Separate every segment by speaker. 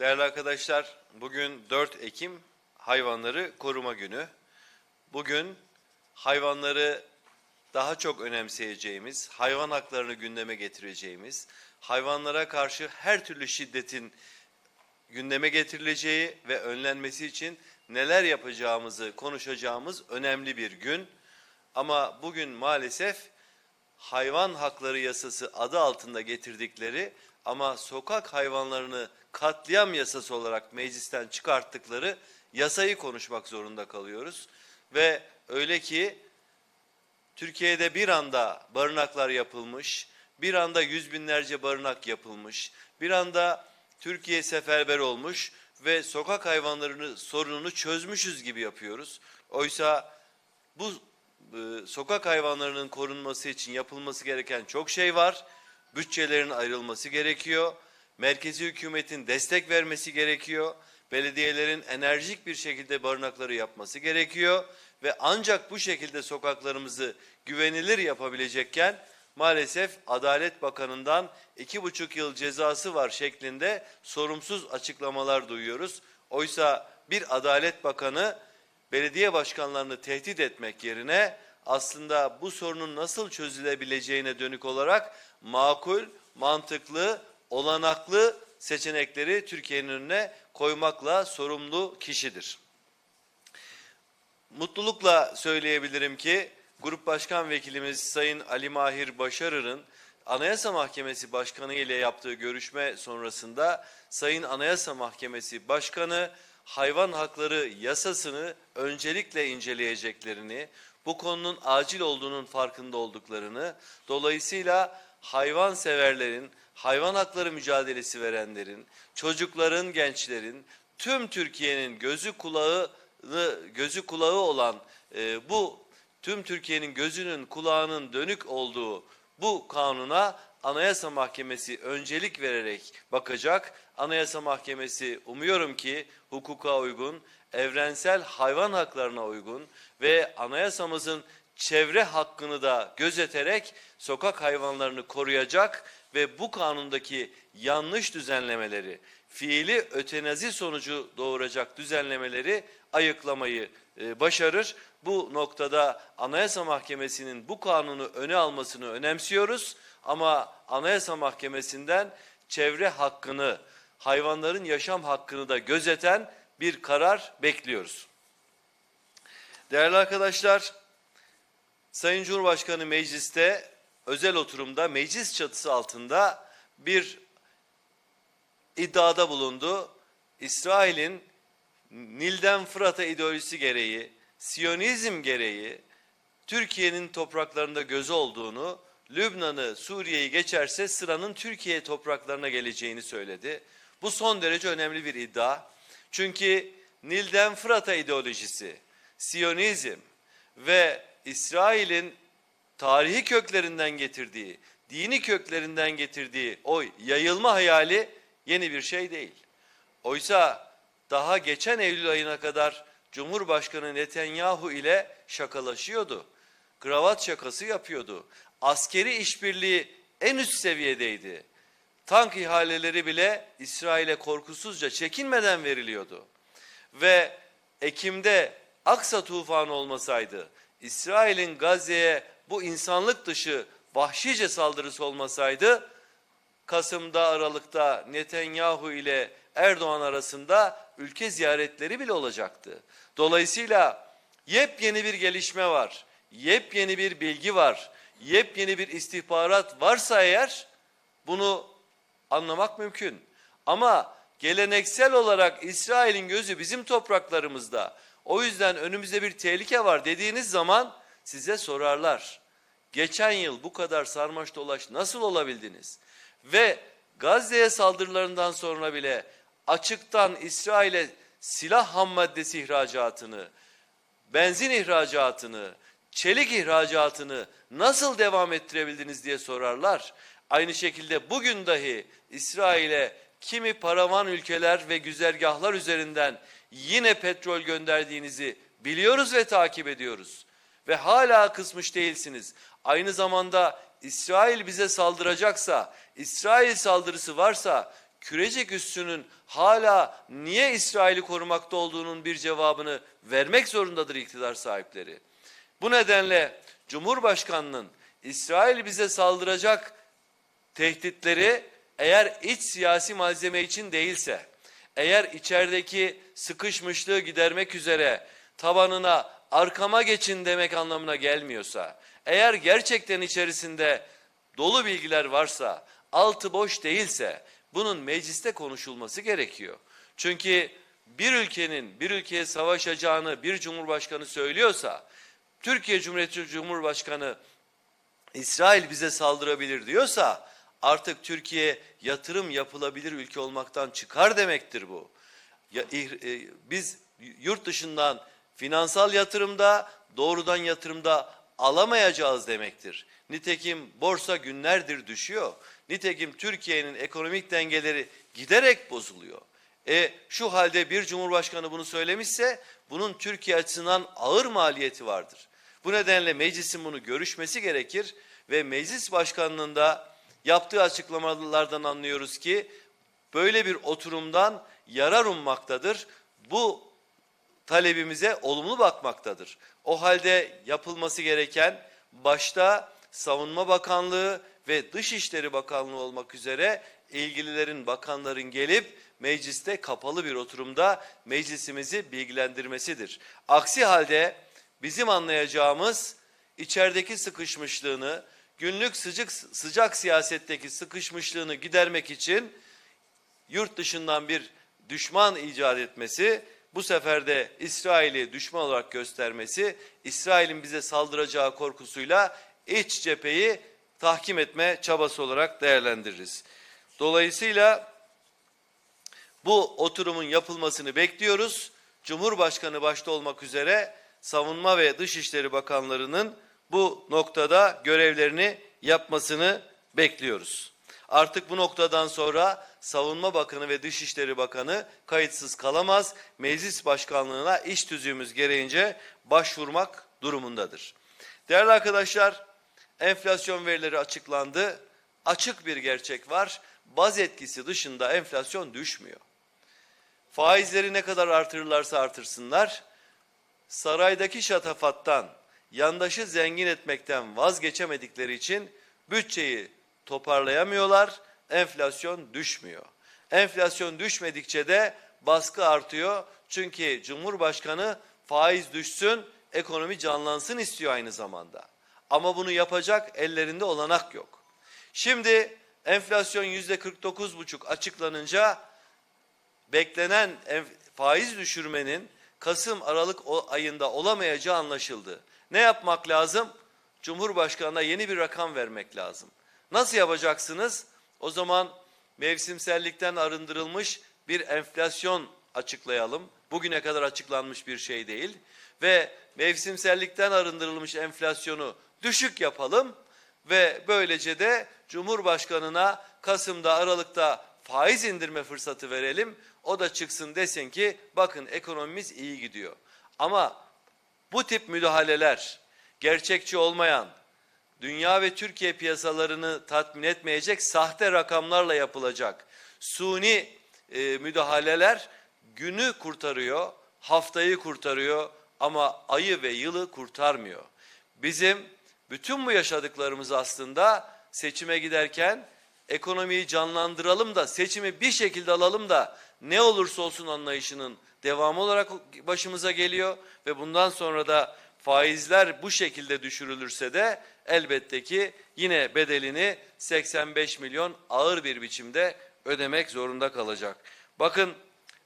Speaker 1: Değerli arkadaşlar, bugün 4 Ekim Hayvanları Koruma Günü. Bugün hayvanları daha çok önemseyeceğimiz, hayvan haklarını gündeme getireceğimiz, hayvanlara karşı her türlü şiddetin gündeme getirileceği ve önlenmesi için neler yapacağımızı konuşacağımız önemli bir gün. Ama bugün maalesef hayvan hakları yasası adı altında getirdikleri ama sokak hayvanlarını katliam yasası olarak meclisten çıkarttıkları yasayı konuşmak zorunda kalıyoruz. Ve öyle ki Türkiye'de bir anda barınaklar yapılmış, bir anda yüz binlerce barınak yapılmış, bir anda Türkiye seferber olmuş ve sokak hayvanlarını sorununu çözmüşüz gibi yapıyoruz. Oysa bu e, sokak hayvanlarının korunması için yapılması gereken çok şey var. Bütçelerin ayrılması gerekiyor. Merkezi hükümetin destek vermesi gerekiyor. Belediyelerin enerjik bir şekilde barınakları yapması gerekiyor ve ancak bu şekilde sokaklarımızı güvenilir yapabilecekken maalesef Adalet Bakanı'ndan iki buçuk yıl cezası var şeklinde sorumsuz açıklamalar duyuyoruz. Oysa bir Adalet Bakanı belediye başkanlarını tehdit etmek yerine aslında bu sorunun nasıl çözülebileceğine dönük olarak makul, mantıklı, olanaklı seçenekleri Türkiye'nin önüne koymakla sorumlu kişidir. Mutlulukla söyleyebilirim ki Grup Başkan Vekilimiz Sayın Ali Mahir Başarır'ın Anayasa Mahkemesi Başkanı ile yaptığı görüşme sonrasında Sayın Anayasa Mahkemesi Başkanı hayvan hakları yasasını öncelikle inceleyeceklerini, bu konunun acil olduğunun farkında olduklarını, dolayısıyla hayvan severlerin, hayvan hakları mücadelesi verenlerin, çocukların, gençlerin, tüm Türkiye'nin gözü kulağı gözü kulağı olan e, bu tüm Türkiye'nin gözünün kulağının dönük olduğu bu kanuna Anayasa Mahkemesi öncelik vererek bakacak. Anayasa Mahkemesi umuyorum ki hukuka uygun, evrensel hayvan haklarına uygun ve anayasamızın çevre hakkını da gözeterek sokak hayvanlarını koruyacak ve bu kanundaki yanlış düzenlemeleri, fiili ötenazi sonucu doğuracak düzenlemeleri ayıklamayı e, başarır. Bu noktada Anayasa Mahkemesi'nin bu kanunu öne almasını önemsiyoruz ama Anayasa Mahkemesi'nden çevre hakkını, hayvanların yaşam hakkını da gözeten bir karar bekliyoruz. Değerli arkadaşlar, Sayın Cumhurbaşkanı mecliste özel oturumda meclis çatısı altında bir iddiada bulundu. İsrail'in Nil'den Fırat'a ideolojisi gereği, Siyonizm gereği Türkiye'nin topraklarında gözü olduğunu, Lübnan'ı, Suriye'yi geçerse sıranın Türkiye topraklarına geleceğini söyledi. Bu son derece önemli bir iddia. Çünkü Nil'den Fırat'a ideolojisi, Siyonizm ve İsrail'in tarihi köklerinden getirdiği, dini köklerinden getirdiği o yayılma hayali yeni bir şey değil. Oysa daha geçen Eylül ayına kadar Cumhurbaşkanı Netanyahu ile şakalaşıyordu. Kravat şakası yapıyordu. Askeri işbirliği en üst seviyedeydi. Tank ihaleleri bile İsrail'e korkusuzca çekinmeden veriliyordu. Ve Ekim'de Aksa tufanı olmasaydı, İsrail'in Gazze'ye bu insanlık dışı vahşice saldırısı olmasaydı, Kasım'da Aralık'ta Netanyahu ile Erdoğan arasında ülke ziyaretleri bile olacaktı. Dolayısıyla yepyeni bir gelişme var, yepyeni bir bilgi var, yepyeni bir istihbarat varsa eğer bunu anlamak mümkün. Ama geleneksel olarak İsrail'in gözü bizim topraklarımızda. O yüzden önümüzde bir tehlike var dediğiniz zaman size sorarlar. Geçen yıl bu kadar sarmaş dolaş nasıl olabildiniz? Ve Gazze'ye saldırılarından sonra bile açıktan İsrail'e silah ham maddesi ihracatını, benzin ihracatını, çelik ihracatını nasıl devam ettirebildiniz diye sorarlar. Aynı şekilde bugün dahi İsrail'e kimi paravan ülkeler ve güzergahlar üzerinden yine petrol gönderdiğinizi biliyoruz ve takip ediyoruz. Ve hala kısmış değilsiniz. Aynı zamanda İsrail bize saldıracaksa, İsrail saldırısı varsa kürecik üssünün hala niye İsrail'i korumakta olduğunun bir cevabını vermek zorundadır iktidar sahipleri. Bu nedenle Cumhurbaşkanının İsrail bize saldıracak tehditleri eğer iç siyasi malzeme için değilse, eğer içerideki sıkışmışlığı gidermek üzere tabanına arkama geçin demek anlamına gelmiyorsa, eğer gerçekten içerisinde dolu bilgiler varsa, altı boş değilse bunun mecliste konuşulması gerekiyor. Çünkü bir ülkenin bir ülkeye savaşacağını bir cumhurbaşkanı söylüyorsa, Türkiye Cumhuriyeti Cumhurbaşkanı İsrail bize saldırabilir diyorsa artık Türkiye yatırım yapılabilir ülke olmaktan çıkar demektir bu. Ya, e, biz yurt dışından finansal yatırımda doğrudan yatırımda alamayacağız demektir. Nitekim borsa günlerdir düşüyor. Nitekim Türkiye'nin ekonomik dengeleri giderek bozuluyor. E şu halde bir cumhurbaşkanı bunu söylemişse bunun Türkiye açısından ağır maliyeti vardır. Bu nedenle meclisin bunu görüşmesi gerekir ve meclis başkanlığında yaptığı açıklamalardan anlıyoruz ki böyle bir oturumdan yarar ummaktadır. Bu talebimize olumlu bakmaktadır. O halde yapılması gereken başta Savunma Bakanlığı ve Dışişleri Bakanlığı olmak üzere ilgililerin bakanların gelip mecliste kapalı bir oturumda meclisimizi bilgilendirmesidir. Aksi halde bizim anlayacağımız içerideki sıkışmışlığını, günlük sıcak, sıcak siyasetteki sıkışmışlığını gidermek için yurt dışından bir düşman icat etmesi, bu sefer de İsrail'i düşman olarak göstermesi, İsrail'in bize saldıracağı korkusuyla iç cepheyi tahkim etme çabası olarak değerlendiririz. Dolayısıyla bu oturumun yapılmasını bekliyoruz. Cumhurbaşkanı başta olmak üzere Savunma ve Dışişleri Bakanlarının bu noktada görevlerini yapmasını bekliyoruz. Artık bu noktadan sonra Savunma Bakanı ve Dışişleri Bakanı kayıtsız kalamaz. Meclis Başkanlığına iş tüzüğümüz gereğince başvurmak durumundadır. Değerli arkadaşlar, enflasyon verileri açıklandı. Açık bir gerçek var. Baz etkisi dışında enflasyon düşmüyor. Faizleri ne kadar artırırlarsa artırsınlar, saraydaki şatafattan, yandaşı zengin etmekten vazgeçemedikleri için bütçeyi toparlayamıyorlar, enflasyon düşmüyor. Enflasyon düşmedikçe de baskı artıyor. Çünkü Cumhurbaşkanı faiz düşsün, ekonomi canlansın istiyor aynı zamanda. Ama bunu yapacak ellerinde olanak yok. Şimdi enflasyon yüzde 49,5 açıklanınca beklenen faiz düşürmenin Kasım Aralık ayında olamayacağı anlaşıldı. Ne yapmak lazım? Cumhurbaşkanına yeni bir rakam vermek lazım. Nasıl yapacaksınız? O zaman mevsimsellikten arındırılmış bir enflasyon açıklayalım. Bugüne kadar açıklanmış bir şey değil. Ve mevsimsellikten arındırılmış enflasyonu düşük yapalım ve böylece de Cumhurbaşkanına Kasım'da Aralık'ta faiz indirme fırsatı verelim. O da çıksın desin ki bakın ekonomimiz iyi gidiyor. Ama bu tip müdahaleler gerçekçi olmayan, dünya ve Türkiye piyasalarını tatmin etmeyecek sahte rakamlarla yapılacak suni e, müdahaleler günü kurtarıyor, haftayı kurtarıyor ama ayı ve yılı kurtarmıyor. Bizim bütün bu yaşadıklarımız aslında seçime giderken ekonomiyi canlandıralım da seçimi bir şekilde alalım da ne olursa olsun anlayışının devamı olarak başımıza geliyor ve bundan sonra da faizler bu şekilde düşürülürse de elbette ki yine bedelini 85 milyon ağır bir biçimde ödemek zorunda kalacak. Bakın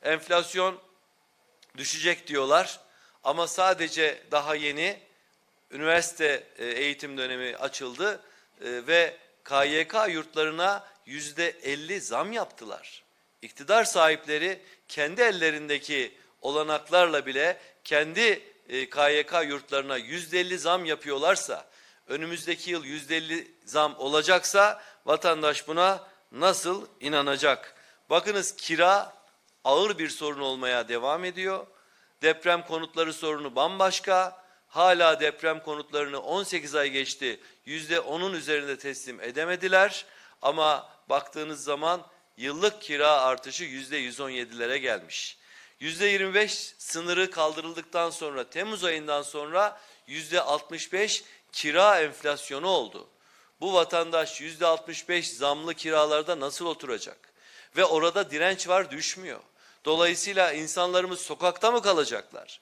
Speaker 1: enflasyon düşecek diyorlar ama sadece daha yeni üniversite e, eğitim dönemi açıldı e, ve KYK yurtlarına yüzde 50 zam yaptılar. İktidar sahipleri kendi ellerindeki olanaklarla bile kendi KYK e, yurtlarına yüzde 50 zam yapıyorlarsa, önümüzdeki yıl yüzde 50 zam olacaksa vatandaş buna nasıl inanacak? Bakınız kira ağır bir sorun olmaya devam ediyor. Deprem konutları sorunu bambaşka. Hala deprem konutlarını 18 ay geçti. Yüzde onun üzerinde teslim edemediler. Ama baktığınız zaman yıllık kira artışı yüzde 117'lere gelmiş. Yüzde 25 sınırı kaldırıldıktan sonra Temmuz ayından sonra yüzde 65 kira enflasyonu oldu. Bu vatandaş yüzde 65 zamlı kiralarda nasıl oturacak? Ve orada direnç var düşmüyor. Dolayısıyla insanlarımız sokakta mı kalacaklar?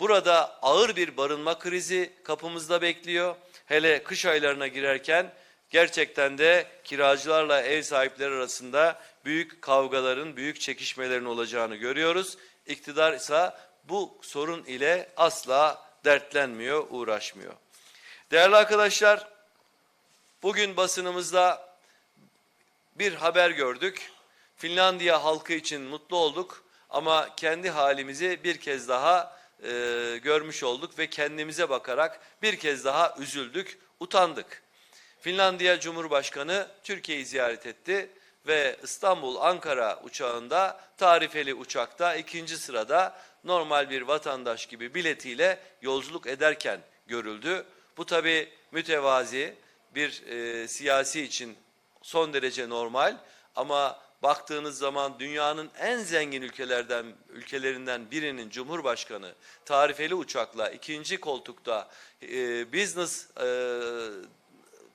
Speaker 1: Burada ağır bir barınma krizi kapımızda bekliyor. Hele kış aylarına girerken gerçekten de kiracılarla ev sahipleri arasında büyük kavgaların, büyük çekişmelerin olacağını görüyoruz. İktidar ise bu sorun ile asla dertlenmiyor, uğraşmıyor. Değerli arkadaşlar, bugün basınımızda bir haber gördük. Finlandiya halkı için mutlu olduk ama kendi halimizi bir kez daha e, görmüş olduk ve kendimize bakarak bir kez daha üzüldük, utandık. Finlandiya Cumhurbaşkanı Türkiye'yi ziyaret etti ve İstanbul-Ankara uçağında tarifeli uçakta ikinci sırada normal bir vatandaş gibi biletiyle yolculuk ederken görüldü. Bu tabi mütevazi bir e, siyasi için son derece normal ama baktığınız zaman dünyanın en zengin ülkelerden ülkelerinden birinin cumhurbaşkanı tarifeli uçakla ikinci koltukta e, business e,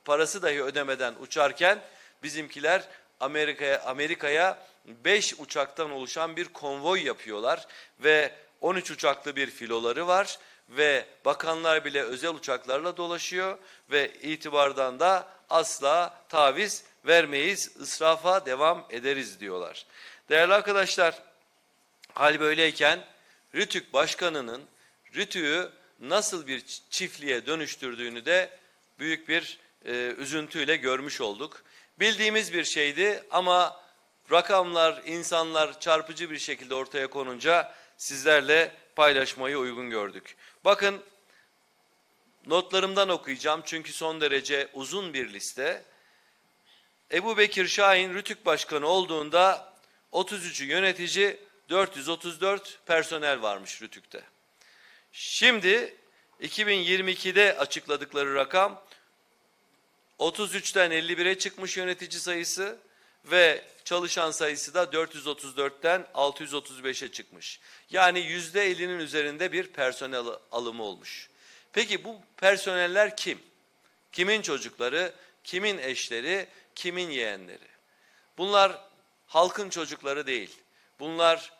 Speaker 1: parası dahi ödemeden uçarken bizimkiler Amerika'ya Amerika'ya 5 uçaktan oluşan bir konvoy yapıyorlar ve 13 uçaklı bir filoları var ve bakanlar bile özel uçaklarla dolaşıyor ve itibardan da asla taviz vermeyiz, ısrafa devam ederiz diyorlar. Değerli arkadaşlar, hal böyleyken Rütük Başkanı'nın Rütük'ü nasıl bir çiftliğe dönüştürdüğünü de büyük bir e, üzüntüyle görmüş olduk. Bildiğimiz bir şeydi ama rakamlar, insanlar çarpıcı bir şekilde ortaya konunca sizlerle paylaşmayı uygun gördük. Bakın notlarımdan okuyacağım çünkü son derece uzun bir liste. Ebu Bekir Şahin Rütük Başkanı olduğunda 33 yönetici 434 personel varmış Rütük'te. Şimdi 2022'de açıkladıkları rakam 33'ten 51'e çıkmış yönetici sayısı ve çalışan sayısı da 434'ten 635'e çıkmış. Yani yüzde 50'nin üzerinde bir personel alımı olmuş. Peki bu personeller kim? Kimin çocukları, kimin eşleri, kimin yeğenleri? Bunlar halkın çocukları değil. Bunlar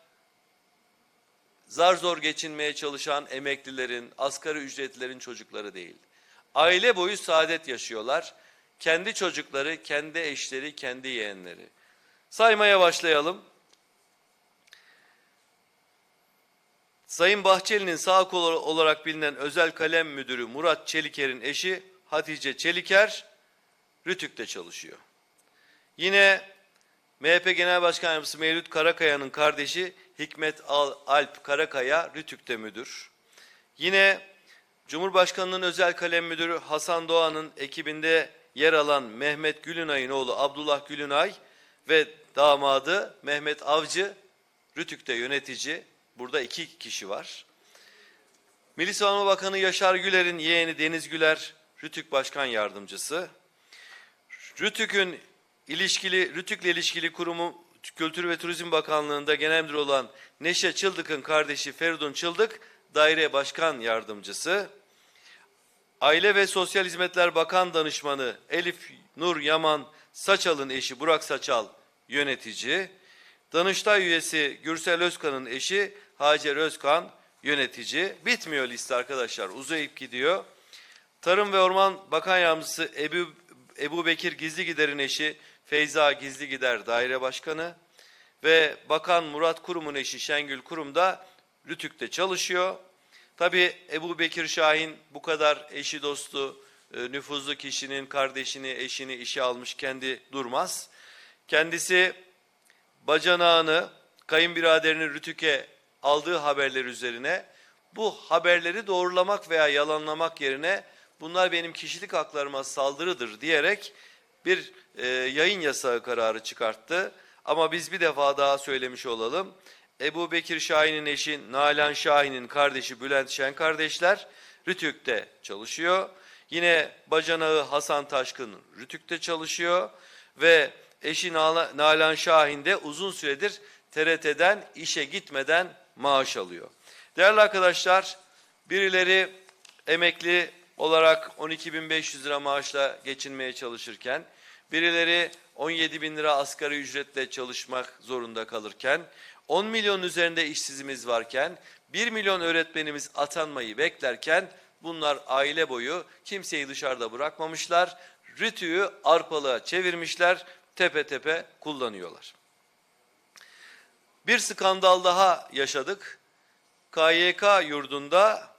Speaker 1: zar zor geçinmeye çalışan emeklilerin, asgari ücretlilerin çocukları değil. Aile boyu saadet yaşıyorlar. Kendi çocukları, kendi eşleri, kendi yeğenleri. Saymaya başlayalım. Sayın Bahçeli'nin sağ kolu olarak bilinen özel kalem müdürü Murat Çeliker'in eşi Hatice Çeliker Rütük'te çalışıyor. Yine MHP Genel Başkan Yardımcısı Mevlüt Karakaya'nın kardeşi Hikmet Alp Karakaya Rütük'te müdür. Yine Cumhurbaşkanlığının özel kalem müdürü Hasan Doğan'ın ekibinde yer alan Mehmet Gülünay'ın oğlu Abdullah Gülünay ve damadı Mehmet Avcı Rütük'te yönetici. Burada iki kişi var. Milli Savunma Bakanı Yaşar Güler'in yeğeni Deniz Güler Rütük Başkan Yardımcısı. Rütük'ün ilişkili Rütük'le ilişkili kurumu Kültür ve Turizm Bakanlığı'nda genel müdür olan Neşe Çıldık'ın kardeşi Feridun Çıldık daire başkan yardımcısı. Aile ve Sosyal Hizmetler Bakan Danışmanı Elif Nur Yaman Saçal'ın eşi Burak Saçal yönetici. Danıştay üyesi Gürsel Özkan'ın eşi Hacer Özkan yönetici. Bitmiyor liste arkadaşlar uzayıp gidiyor. Tarım ve Orman Bakan Yardımcısı Ebu, Ebu Bekir Gizli Gider'in eşi Feyza Gizli Gider Daire Başkanı ve Bakan Murat Kurum'un eşi Şengül Kurum da Rütük'te çalışıyor. Tabi Ebu Bekir Şahin bu kadar eşi dostu, e, nüfuzlu kişinin kardeşini, eşini işe almış kendi durmaz. Kendisi bacanağını, kayınbiraderini Rütük'e aldığı haberler üzerine bu haberleri doğrulamak veya yalanlamak yerine bunlar benim kişilik haklarıma saldırıdır diyerek bir e, yayın yasağı kararı çıkarttı. Ama biz bir defa daha söylemiş olalım. Ebu Bekir Şahin'in eşi Nalan Şahin'in kardeşi Bülent Şen kardeşler Rütük'te çalışıyor. Yine bacanağı Hasan Taşkın Rütük'te çalışıyor ve eşi Nala- Nalan Şahin de uzun süredir TRT'den işe gitmeden maaş alıyor. Değerli arkadaşlar, birileri emekli olarak 12.500 lira maaşla geçinmeye çalışırken, birileri 17 bin lira asgari ücretle çalışmak zorunda kalırken, 10 milyon üzerinde işsizimiz varken, 1 milyon öğretmenimiz atanmayı beklerken bunlar aile boyu kimseyi dışarıda bırakmamışlar. Rütüyü arpalığa çevirmişler, tepe tepe kullanıyorlar. Bir skandal daha yaşadık. KYK yurdunda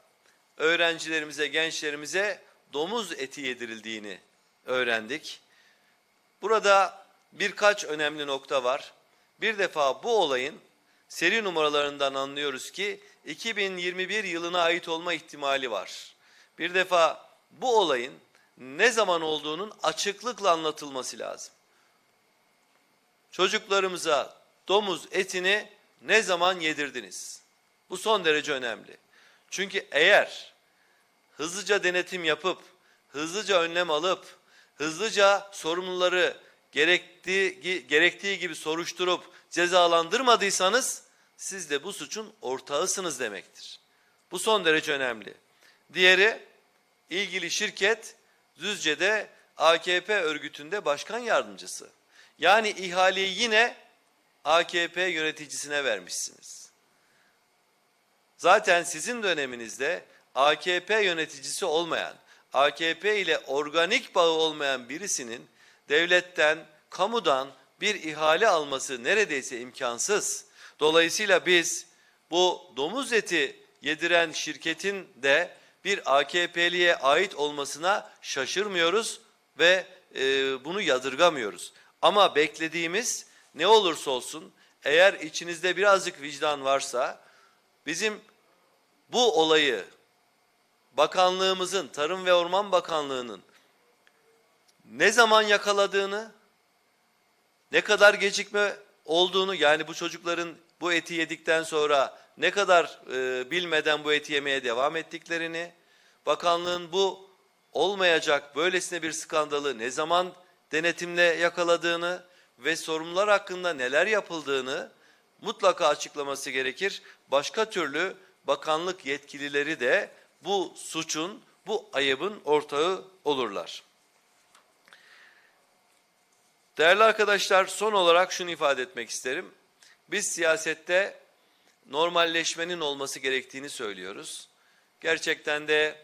Speaker 1: öğrencilerimize, gençlerimize domuz eti yedirildiğini öğrendik. Burada birkaç önemli nokta var. Bir defa bu olayın seri numaralarından anlıyoruz ki 2021 yılına ait olma ihtimali var. Bir defa bu olayın ne zaman olduğunun açıklıkla anlatılması lazım. Çocuklarımıza domuz etini ne zaman yedirdiniz? Bu son derece önemli. Çünkü eğer hızlıca denetim yapıp, hızlıca önlem alıp, hızlıca sorumluları gerektiği, gerektiği gibi soruşturup cezalandırmadıysanız siz de bu suçun ortağısınız demektir. Bu son derece önemli. Diğeri ilgili şirket Düzce'de AKP örgütünde başkan yardımcısı. Yani ihaleyi yine AKP yöneticisine vermişsiniz. Zaten sizin döneminizde AKP yöneticisi olmayan, AKP ile organik bağı olmayan birisinin devletten, kamudan bir ihale alması neredeyse imkansız. Dolayısıyla biz bu domuz eti yediren şirketin de bir AKP'liye ait olmasına şaşırmıyoruz ve e, bunu yadırgamıyoruz. Ama beklediğimiz ne olursa olsun eğer içinizde birazcık vicdan varsa bizim bu olayı bakanlığımızın, Tarım ve Orman Bakanlığı'nın ne zaman yakaladığını, ne kadar gecikme olduğunu yani bu çocukların bu eti yedikten sonra ne kadar e, bilmeden bu eti yemeye devam ettiklerini, bakanlığın bu olmayacak böylesine bir skandalı ne zaman denetimle yakaladığını ve sorumlular hakkında neler yapıldığını mutlaka açıklaması gerekir. Başka türlü bakanlık yetkilileri de bu suçun, bu ayıbın ortağı olurlar. Değerli arkadaşlar son olarak şunu ifade etmek isterim. Biz siyasette normalleşmenin olması gerektiğini söylüyoruz. Gerçekten de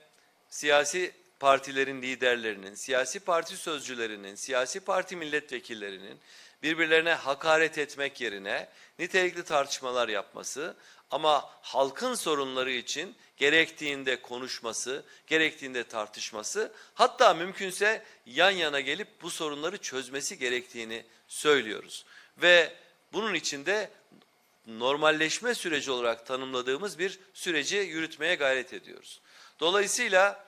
Speaker 1: siyasi partilerin liderlerinin, siyasi parti sözcülerinin, siyasi parti milletvekillerinin birbirlerine hakaret etmek yerine nitelikli tartışmalar yapması ama halkın sorunları için gerektiğinde konuşması, gerektiğinde tartışması, hatta mümkünse yan yana gelip bu sorunları çözmesi gerektiğini söylüyoruz. Ve bunun içinde normalleşme süreci olarak tanımladığımız bir süreci yürütmeye gayret ediyoruz. Dolayısıyla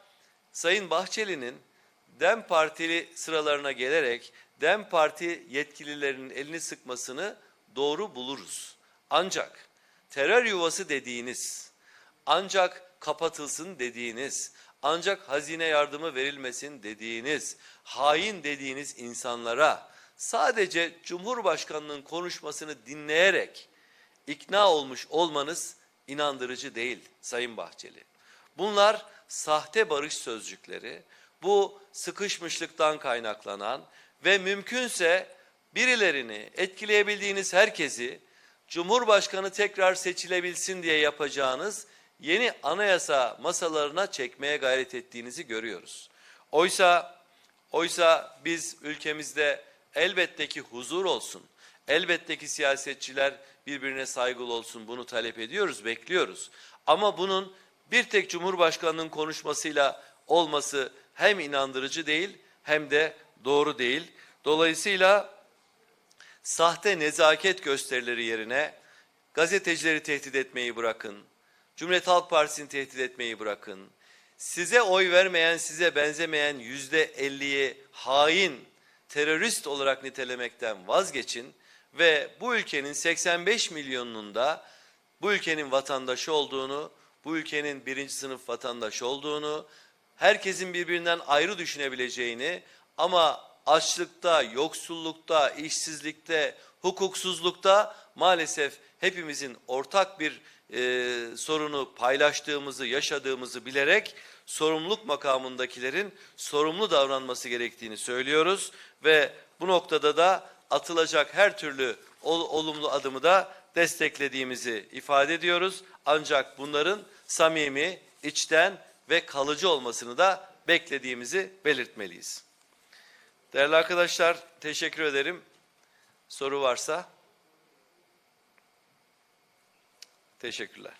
Speaker 1: Sayın Bahçeli'nin DEM Partili sıralarına gelerek DEM Parti yetkililerinin elini sıkmasını doğru buluruz. Ancak terör yuvası dediğiniz, ancak kapatılsın dediğiniz, ancak hazine yardımı verilmesin dediğiniz, hain dediğiniz insanlara sadece Cumhurbaşkanının konuşmasını dinleyerek ikna olmuş olmanız inandırıcı değil Sayın Bahçeli. Bunlar sahte barış sözcükleri, bu sıkışmışlıktan kaynaklanan ve mümkünse birilerini etkileyebildiğiniz herkesi Cumhurbaşkanı tekrar seçilebilsin diye yapacağınız yeni anayasa masalarına çekmeye gayret ettiğinizi görüyoruz. Oysa oysa biz ülkemizde elbette ki huzur olsun. Elbette ki siyasetçiler birbirine saygılı olsun. Bunu talep ediyoruz, bekliyoruz. Ama bunun bir tek Cumhurbaşkanının konuşmasıyla olması hem inandırıcı değil hem de doğru değil. Dolayısıyla sahte nezaket gösterileri yerine gazetecileri tehdit etmeyi bırakın. Cumhuriyet Halk Partisi'ni tehdit etmeyi bırakın. Size oy vermeyen, size benzemeyen yüzde elliyi hain, terörist olarak nitelemekten vazgeçin ve bu ülkenin 85 milyonunun da bu ülkenin vatandaşı olduğunu, bu ülkenin birinci sınıf vatandaşı olduğunu, herkesin birbirinden ayrı düşünebileceğini ama açlıkta, yoksullukta, işsizlikte, hukuksuzlukta maalesef hepimizin ortak bir e, sorunu paylaştığımızı, yaşadığımızı bilerek sorumluluk makamındakilerin sorumlu davranması gerektiğini söylüyoruz ve bu noktada da atılacak her türlü ol- olumlu adımı da desteklediğimizi ifade ediyoruz. Ancak bunların samimi, içten ve kalıcı olmasını da beklediğimizi belirtmeliyiz. Değerli arkadaşlar teşekkür ederim. Soru varsa teşekkürler.